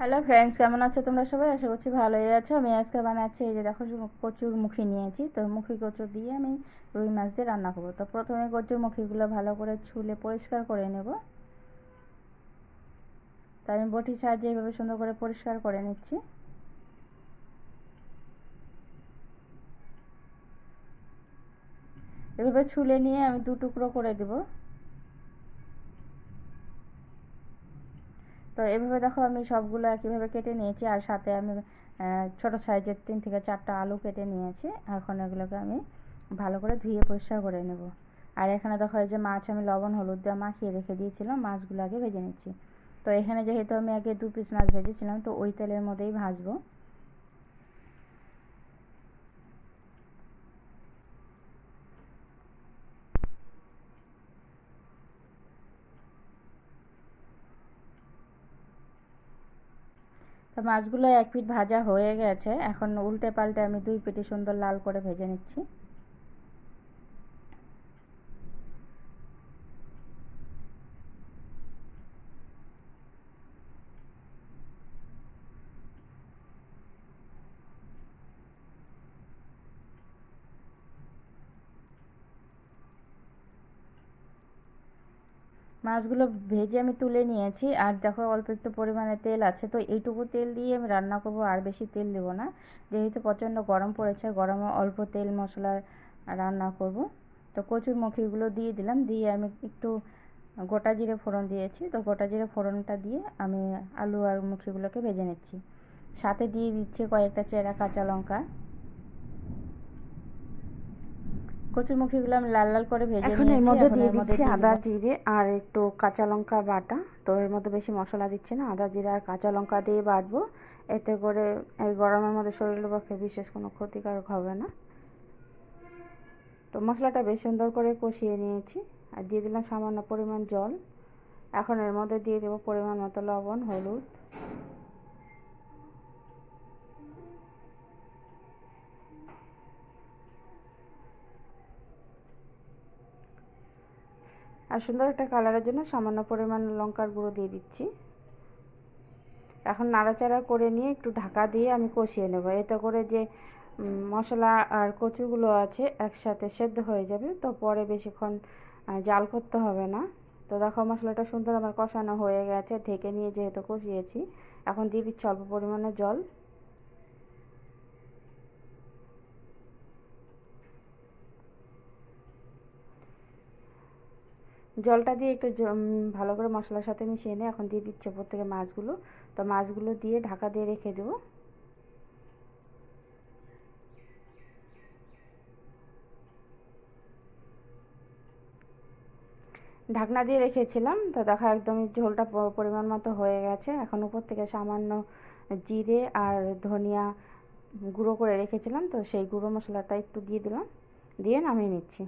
Hello friends কেমন আছো তোমরা সবাই? আশা করছি ভালোই আছো। আমি আজকে বানাচ্ছি এই যে দেখো কচুর মুখি নিয়েছি। তো মুখি কচু দিয়ে আমি রুই মাছ দিয়ে রান্না করব। তো প্রথমে কচুর মুখিগুলো ভালো করে ছুলে পরিষ্কার করে নেব। তো আমি বটির সাহায্যে এইভাবে সুন্দর করে পরিষ্কার করে নিচ্ছি। এভাবে ছুলে নিয়ে আমি দু টুকরো করে দেবো। তো এভাবে দেখো আমি সবগুলো একইভাবে কেটে নিয়েছি, আর সাথে আমি ছোট সাইজের তিন থেকে চারটা আলু কেটে নিয়েছি। এখন এগুলোকে আমি ভালো করে ধুয়ে পরিষ্কার করে নেব। আর এখানে দেখো এই যে মাছ আমি লবণ, হলুদ দিয়ে মাখিয়ে রেখে দিয়েছিলাম, মাছগুলো আগে ভেজে নিচ্ছি। তো এখানে যেহেতু আমি আগে দু পিস মাছ ভেজেছিলাম, তো ওই তেলের মধ্যেই ভাজবো। তো মাছগুলো এক পিঠ ভাজা হয়ে গেছে। এখন উল্টে পাল্টে আমি দুই পিঠে সুন্দর লাল করে ভেজে নিচ্ছি। মাছগুলো ভেজে আমি তুলে নিয়েছি। আর দেখো অল্প একটু পরিমাণে তেল আছে। তো এইটুকু তেল দিয়ে আমি রান্না করব, আর বেশি তেল দেব না। যেহেতু প্রচণ্ড গরম পড়েছে, গরমে অল্প তেল মশলা রান্না করব। তো কচুর মুখিগুলো দিয়ে দিলাম। দিয়ে আমি একটু গোটা জিরে ফোড়ন দিয়েছি। তো গোটা জিরে ফোড়নটা দিয়ে আমি আলু আর মুখিগুলোকে ভেজে নিচ্ছি। সাথে দিয়ে দিচ্ছি কয়েকটা চেরা কাঁচা লঙ্কা। কচুরমুখিগুলো আমি লাল লাল করে ভেজে এখন এর মধ্যে দিয়ে দিচ্ছি আদা জিরে আর একটু কাঁচা লঙ্কা বাটা। তো এর মধ্যে বেশি মশলা দিচ্ছি না আদা জিরে আর কাঁচা লঙ্কা দিয়ে বাটবো। এতে করে এই গরমের মধ্যে শরীরের পক্ষে বিশেষ কোনো ক্ষতিকারক হবে না। তো মশলাটা বেশ সুন্দর করে কষিয়ে নিয়েছি। আর দিয়ে দিলাম সামান্য পরিমাণ জল। এখন এর মধ্যে দিয়ে দেবো পরিমাণ মতো লবণ হলুদ। আর সুন্দর একটা কালারের জন্য সামান্য পরিমাণ লঙ্কার গুঁড়ো দিয়ে দিচ্ছি। এখন নাড়াচাড়া করে নিয়ে একটু ঢাকা দিয়ে আমি কষিয়ে নেব। এতে করে যে মশলা আর কচুগুলো আছে একসাথে সেদ্ধ হয়ে যাবে। তো পরে বেশিক্ষণ জাল করতে হবে না। তো দেখো মশলাটা সুন্দর আমার কষানো হয়ে গেছে। ঢেকে নিয়ে যেহেতু কষিয়েছি, এখন দিয়ে দিচ্ছি অল্প পরিমাণে জল। জলটা দিয়ে একটু ভালো করে মশলার সাথে মিশিয়ে নিয়ে এখন দিয়ে দিচ্ছে ওপর থেকে মাছগুলো। তো মাছগুলো দিয়ে ঢাকা দিয়ে রেখে দেবো। ঢাকনা দিয়ে রেখেছিলাম। তো দেখা একদমই ঝোলটা পরিমাণ মতো হয়ে গেছে। এখন উপর থেকে সামান্য জিরে আর ধনিয়া গুঁড়ো করে রেখেছিলাম। তো সেই গুঁড়ো মশলাটা একটু দিয়ে দিলাম। দিয়ে নামিয়ে নিচ্ছি।